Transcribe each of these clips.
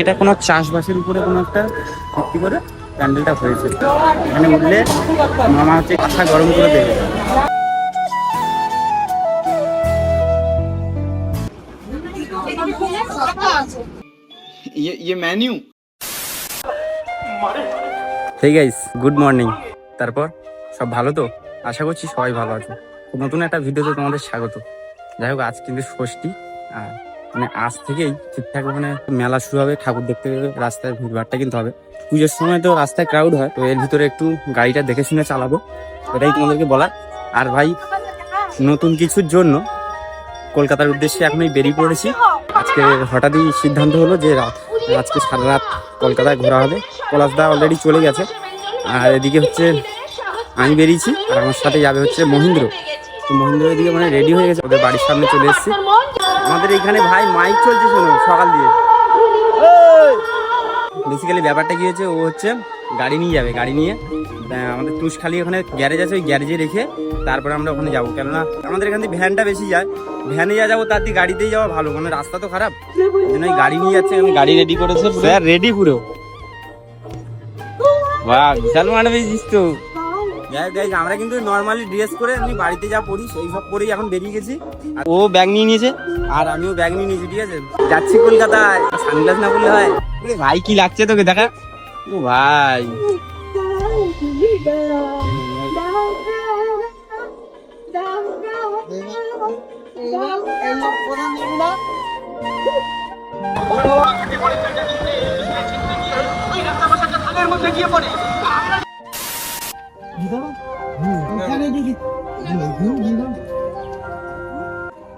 এটা কোনো চাষবাসের উপরে কোনো একটা ভিত্তি করে প্যান্ডেলটা হয়েছে। এখানে উঠলে মামা হচ্ছে কাঁথা গরম করে দেবে। গাইস গুড মর্নিং তারপর? সব ভালো তো? আশা করছি সবাই ভালো আছে নতুন একটা ভিডিওতে তোমাদের স্বাগত। যাই হোক আজ কিন্তু ষষ্ঠী আর মানে আজ থেকেই ঠিকঠাক মানে মেলা শুরু হবে, ঠাকুর দেখতে গেলে রাস্তায় ভিড়ভাড়টা কিন্তু হবে। পুজোর সময় তো রাস্তায় ক্রাউড হয়, তো এর ভিতরে একটু গাড়িটা দেখে শুনে চালাবো, এটাই তোমাদেরকে বলার। আর ভাই, নতুন কিছুর জন্য কলকাতার উদ্দেশ্যে এখনই বেরিয়ে পড়েছি। আজকে হঠাৎই সিদ্ধান্ত হলো যে আজকে সারা রাত কলকাতায় ঘোরা হবে। পলাশদা অলরেডি চলে গেছে। আর এদিকে হচ্ছে আমি বেরিয়েছি, আর আমার সাথে যাবে হচ্ছে মহেন্দ্র। তো মহেন্দ্র এদিকে মানে রেডি হয়ে গেছে ওদের বাড়ির সামনে চলে এসেছি। আমাদের এখানে ভাই মাইক চলছে শোনো সকাল দিয়ে। বেসিক্যালি ব্যাপারটা কি হচ্ছে ও হচ্ছে গাড়ি নিয়ে যাবে গাড়ি নিয়ে আমাদের তুষখালি ওখানে গ্যারেজ আছে ওই গ্যারেজে রেখে তারপরে আমরা ওখানে যাব। কেননা আমাদের এখান থেকে ভ্যানটা বেশি যায়। ভ্যানে যা যাব তার দিয়ে গাড়িতেই যাওয়া ভালো মানে রাস্তা তো খারাপ। ওই জন্য গাড়ি নিয়ে যাচ্ছে আমি গাড়ি রেডি করেছে। স্যার রেডি পুরো। বাহ বিশাল মানে বেশিস তো। Guys, আমরা কিন্তু নর্মালি ড্রেস করে এমনি বাড়িতে যা পরি সেই সব পরেই এখন বেরিয়ে গেছি। আর ও ব্যাগ নিয়ে নিয়েছে? আর আমিও ব্যাগ নিয়ে নিয়েছি ঠিক আছে? যাচ্ছি কলকাতায়। সানগ্লাস না বললে হয়। ভাই কি লাগছে তোকে? দেখা। ও ভাই।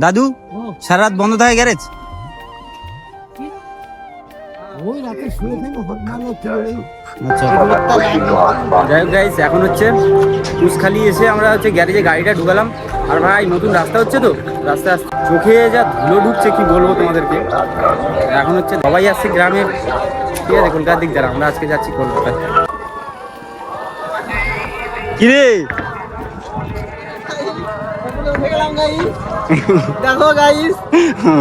দাদু সারা রাত বন্ধ থাকে গ্যারেজ? আচ্ছা। যাই হোক গাইস এখন হচ্ছে কুসখালি এসে আমরা হচ্ছে গ্যারেজে গাড়িটা ঢুকালাম। আর ভাই নতুন রাস্তা হচ্ছে তো? রাস্তা চোখে যা ধুলো ঢুকছে কি বলব তোমাদেরকে? এখন হচ্ছে সবাই আসছে গ্রামে ঠিক আছে কলকাতার দিক যারা আমরা আজকে যাচ্ছি কলকাতায়। কিরে? দেখো গাইস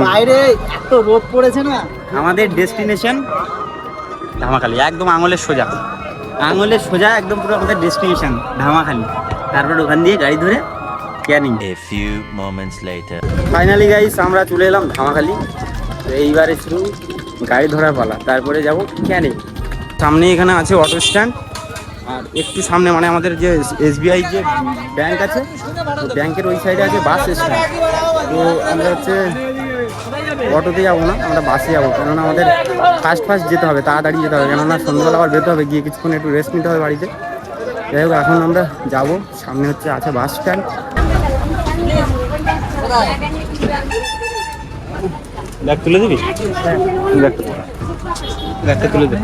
বাইরে এত রোদ পড়েছে না। আমাদের ডেস্টিনেশন ধামাখালি একদম আঙুলের সোজা। আঙুলের সোজা একদম পুরো আমাদের ডেস্টিনেশন ধামাখালি। তারপর ওখান দিয়ে গাড়ি ধরে Canning A few moments later. Finally guys আমরা চলে এলাম ধামাখালি। তো এইবারে শুরু গাড়ি ধরার পালা তারপরে যাব ক্যানিং সামনে এখানে আছে অটো স্ট্যান্ড আর একটু সামনে মানে আমাদের যে এসবিআই যে ব্যাংক আছে ব্যাংকের ওই সাইডে আছে বাস স্ট্যান্ড তো আমরা হচ্ছে অটোতে যাব না আমরা বাসে যাব। কেননা আমাদের ফার্স্ট ফার্স্ট যেতে হবে তাড়াতাড়ি যেতে হবে। কেননা সন্ধ্যাবেলা আবার বেরোতে হবে গিয়ে কিছুক্ষণ একটু রেস্ট নিতে হবে বাড়িতে। যাই হোক এখন আমরা যাব সামনে হচ্ছে আছে বাস স্ট্যান্ড ব্যাগ তুলে দিবি? ব্যাগটা তুলে দে।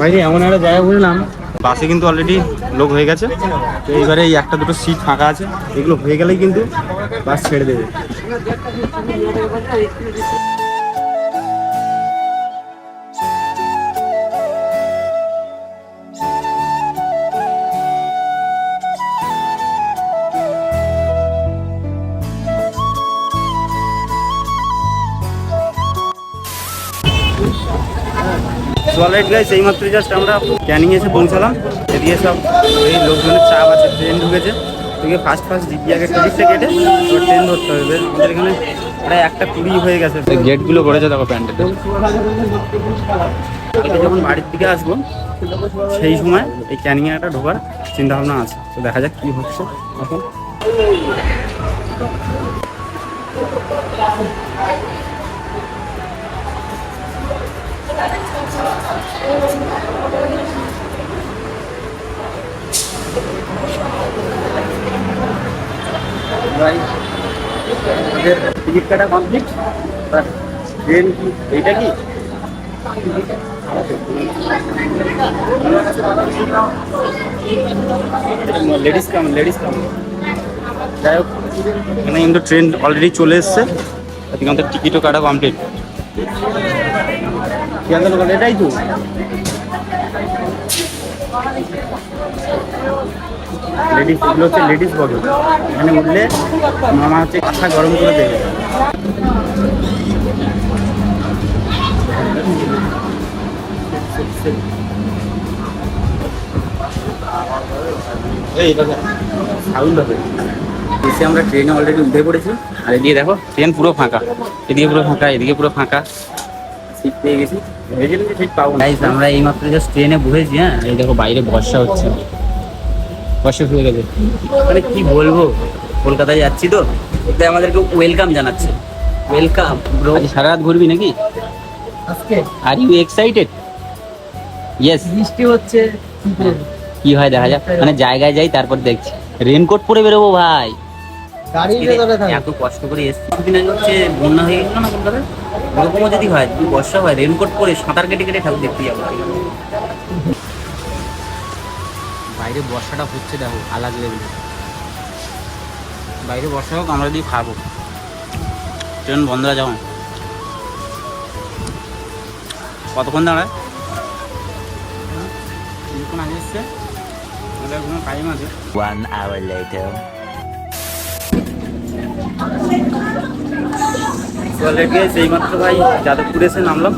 ভাই এমন একটা জায়গা বুঝলাম। বাসে কিন্তু অলরেডি লোক হয়ে গেছে। তো এইবারে এই একটা দুটো সিট ফাঁকা আছে। এগুলো হয়ে গেলেই কিন্তু বাস ছেড়ে দেবে। সোয়ালাইট গাইস এইমাত্র জাস্ট আমরা ক্যানিং এসে পৌঁছালাম। এদিকে সব এই লোকজনের চাপ আছে ট্রেন ঢুকেছে। এদিকে ফার্স্ট ফার্স্ট আগে টিকিটটা কেটে এবার ট্রেন ধরতে হবে। আমাদের এখানে প্রায় একটা কুড়ি হয়ে গেছে। গেটগুলো করেছে দেখো প্যান্টেতে এটা যখন বাড়ির দিকে আসব সেই সময় এই ক্যানিংয়ে একটা ঢোকার চিন্তা ভাবনা আছে। তো দেখা যাক কি হচ্ছে এখন। আমাদের টিকিট কাটা কমপ্লিট ট্রেন কি? কি? লেডিস কাম লেডিস কাম যাই হোক, এখানে কিন্তু ট্রেন অলরেডি চলে এসছে। এদিকে আমাদের টিকিটও কাটা কমপ্লিট এটাই তো। লেডিস এগুলো হচ্ছে লেডিস বডি এখানে উঠলে মামা হচ্ছে কাঁথা গরম করে দেবে। সাউন্ড হবে। এসে আমরা ট্রেনে অলরেডি উঠে পড়েছি। আর এদিকে দেখো ট্রেন পুরো ফাঁকা। এদিকে পুরো ফাঁকা এদিকে পুরো ফাঁকা। সিট পেয়ে গেছি। গাইস আমরা এইমাত্র জাস্ট ট্রেনে বসেছি হ্যাঁ? এই দেখো বাইরে বর্ষা হচ্ছে। বর্ষা শুরু গেছে। মানে কি বলব? কলকাতায় যাচ্ছি তো তাই আমাদেরকে ওয়েলকাম জানাচ্ছে। ওয়েলকাম ব্রো সারা রাত ঘুরবি নাকি? আজকে? আর ইউ এক্সাইটেড ইয়েস বৃষ্টি হচ্ছে। কি হয় দেখা যাক। মানে জায়গায় যাই তারপর দেখছি। রেনকোট পরে বেরোবো ভাই। এত কষ্ট করে এসছি। কিছুদিন আগে হচ্ছে বন্যা হয়ে গেছিল না কলকাতায়? ওরকমও যদি হয় যদি বর্ষা হয় রেনকোট পরে সাঁতার কেটে কেটে ঠাকুর দেখতে যাব। বাইরে বর্ষাটা হচ্ছে দেখো আলাদা লেভেলে বাইরে বর্ষা হোক আমরা যদি খাব। ট্রেন বন্ধ আছে যখন কতক্ষণ দাঁড়ায়? কিছুক্ষণ আগে এসছে। কোনো টাইম আছে। One hour later. অলরেডি সেই মাত্র ভাই যাদবপুর এসে নামলাম।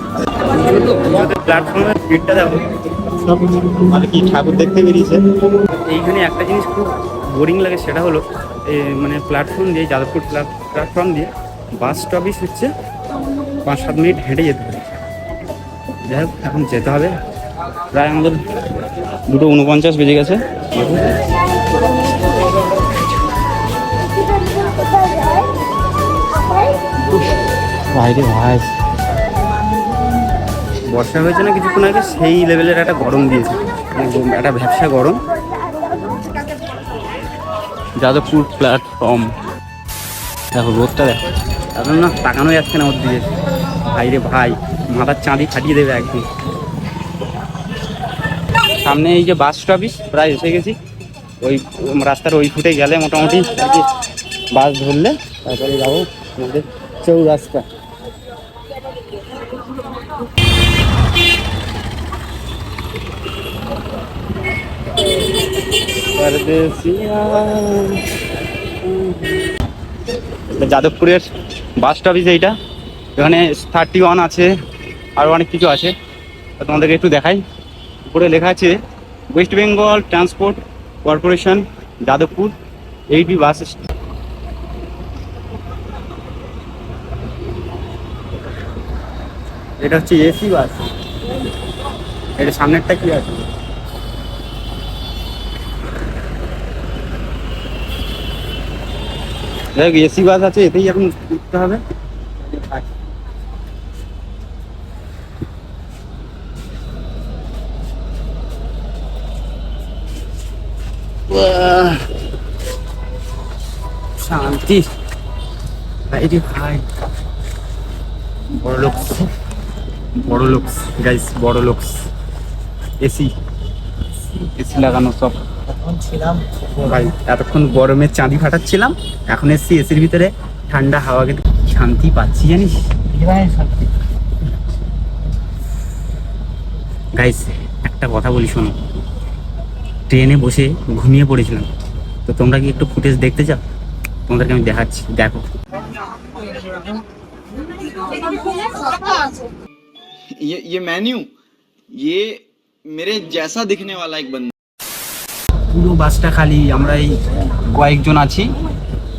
পুজোতে প্ল্যাটফর্মের ভিড়টা দেখো। মানে কি ঠাকুর দেখতে বেরিয়েছে? এইখানে একটা জিনিস খুব বোরিং লাগে সেটা হলো মানে প্ল্যাটফর্ম দিয়ে যাদবপুর প্ল্যাটফর্ম দিয়ে বাস স্টপেজ হচ্ছে পাঁচ সাত মিনিট হেঁটে যেতে হবে। যাই হোক এখন যেতে হবে। প্রায় আমাদের দুটো উনপঞ্চাশ বেজে গেছে। বাইরে ভাই। বর্ষা হয়েছে না কিছুক্ষণ আগে? সেই লেভেলের একটা গরম দিয়েছে। মানে একটা ভ্যাবসা গরম। যাদবপুর প্ল্যাটফর্ম দেখো রোদটা দেখো। এখন না তাকানো যাচ্ছে না ওর দিকে। ভাই রে ভাই মাথার চাঁদি ফাটিয়ে দেবে একদম সামনে এই যে বাস স্টপিস প্রায় এসে গেছি। ওই রাস্তার ওই ফুটে গেলে মোটামুটি বাস ধরলে তারপরে যাব আমাদের চৌরাস্তা। যাদবপুরের বাস স্টপিস এইটা। এখানে থার্টি ওয়ান আছে আরও অনেক কিছু আছে। তোমাদেরকে একটু দেখাই। উপরে লেখা আছে West Bengal Transport Corporation Jadavpur eighty bus এটা হচ্ছে এসি বাস এটা সামনেরটা কি আছে? দেখ এসি বাস আছে এতেই এখন উঠতে হবে। শান্তি। বাইরে ভাই বড় লোক বড় লোক গাইস বড় লোক এসি। এসি লাগানো সব। ছিলাম ভাই এতক্ষণ গরমে চাঁদি ফাটাচ্ছিলাম এখন এসছি এসির ভিতরে ঠান্ডা হাওয়া কিন্তু শান্তি পাচ্ছি জানিস বিরাট শান্তি গাইস একটা কথা বলি শোনো ট্রেনে বসে ঘুমিয়ে পড়েছিলাম তো তোমরা কি একটু ফুটেজ দেখতে চাও তোমাদেরকে আমি দেখাচ্ছি দেখো ये ये मेन्यू ये मेरे जैसा दिखने वाला एक बंदा পুরো বাসটা খালি আমরা এই কয়েকজন আছি।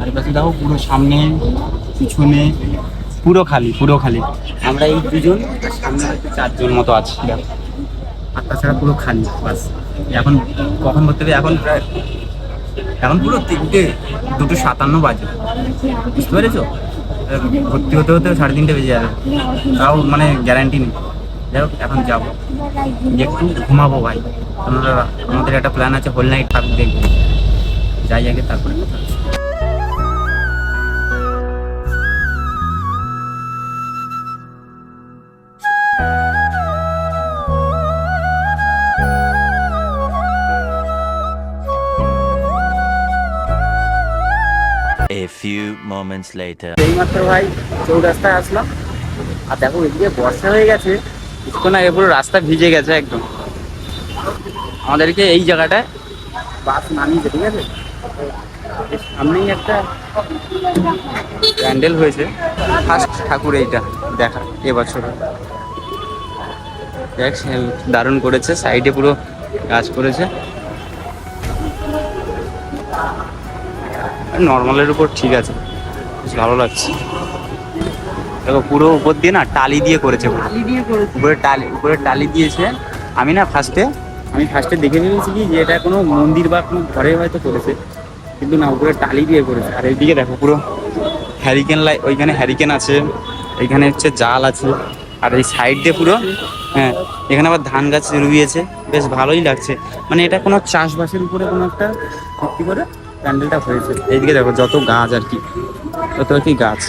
আর বাসে দেখো পুরো সামনে, পিছনে, পুরো খালি পুরো খালি। আমরা এই দুজন সামনে চারজন মতো আছি আর তাছাড়া পুরো খালি, বাস। এখন কখন করতে হবে? এখন এখন পুরো তিনটে, দুটো সাতান্ন বাজে। বুঝতে পেরেছ? ভর্তি হতে হতে সাড়ে তিনটে বেজে যাবে। তাও মানে গ্যারান্টি নেই। যাই হোক, এখন যাব। একটু ঘুমাবো ভাই। আমরা আমাদের একটা প্ল্যান আছে হোল নাইট ঠাকুর দেখব যাই আগে তারপরে কথা হচ্ছে। A few moments later. এইমাত্র ভাই চৌরাস্তায় আসলাম আর দেখো এদিকে বর্ষা হয়ে গেছে কিছুক্ষণ আগে পুরো রাস্তা ভিজে গেছে একদম আমাদেরকে এই জায়গাটায় বাস নামিয়েছে ঠিক আছে? সামনেই একটা প্যান্ডেল হয়েছে। ফার্স্ট ঠাকুর এইটা দেখা এবছর। দেখ দারুণ করেছে সাইডে পুরো কাজ করেছে। নর্মালের উপর ঠিক আছে বেশ ভালো লাগছে। দেখো পুরো উপর দিয়ে না টালি দিয়ে করেছে পুরো। উপরে টালি উপরে টালি দিয়েছে। আমি না ফার্স্টে আমি ফার্স্টে দেখে ভেবেছি কি যে এটা কোনো মন্দির বা কোনো ঘরে হয়তো করেছে কিন্তু না, উপরে টালি দিয়ে করেছে আর এইদিকে দেখো পুরো হ্যারিকেন লাই ওইখানে হ্যারিকেন আছে এইখানে হচ্ছে জাল আছে, আর এই সাইড দিয়ে পুরো হ্যাঁ এখানে আবার ধান গাছ রুইয়েছে বেশ ভালোই লাগছে। মানে এটা কোনো চাষবাসের উপরে কোনো একটা ভিত্তি করে প্যান্ডেলটা হয়েছে। এইদিকে দেখো যত গাছ আর কি, যত আর কি গাছ।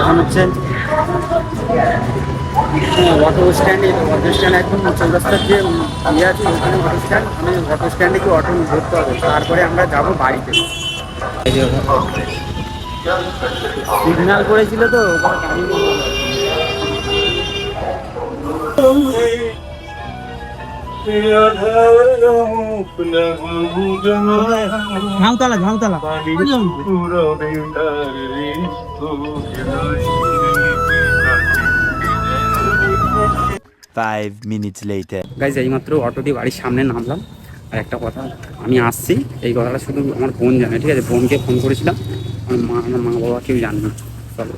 এখন হচ্ছে অটো স্ট্যান্ডে অটো স্ট্যান্ড একদম চৌরাস্তার যে ইয়ে আছে ওখানে অটো স্ট্যান্ড মানে অটো স্ট্যান্ডে কি অটো ধরতে হবে। তারপরে আমরা যাব বাড়িতে। সিগন্যাল করেছিল তো। Jhautala Jhautala. Five minutes later guys এইমাত্র দিয়ে বাড়ির সামনে নামলাম। আর একটা কথা, আমি আসছি। এই কথাটা শুধু আমার বোন জানে, ঠিক আছে? বোনকে ফোন করেছিলাম। আমার মা আমার মা বাবা কেউ জানে না। চলো।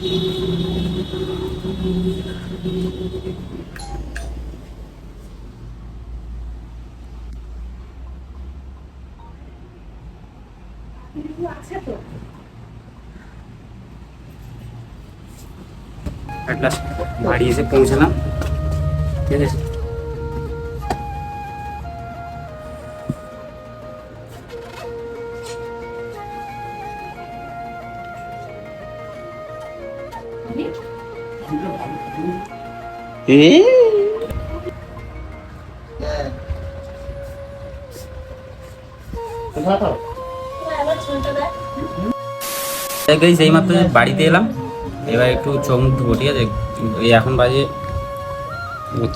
একটা বাড়ি এসে পৌঁছালাম ঠিক আছে এই মাত্র বাড়িতে এলাম, এবার একটু চোখ মুখ ধুবো, ঠিক আছে? এখন বাজে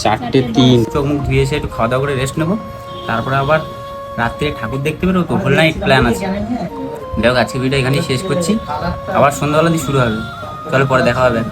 চারটে তিন। চোখ মুখ ধুয়ে এসে একটু খাওয়া দাওয়া করে রেস্ট নেব। তারপরে আবার রাত্রে ঠাকুর দেখতে বেরোবো তো হোল নাইট প্ল্যান আছে। দেখো আজকে ভিডিও এখানেই শেষ করছি। আবার সন্ধ্যাবেলা দিয়ে শুরু হবে। চলো পরে দেখা হবে।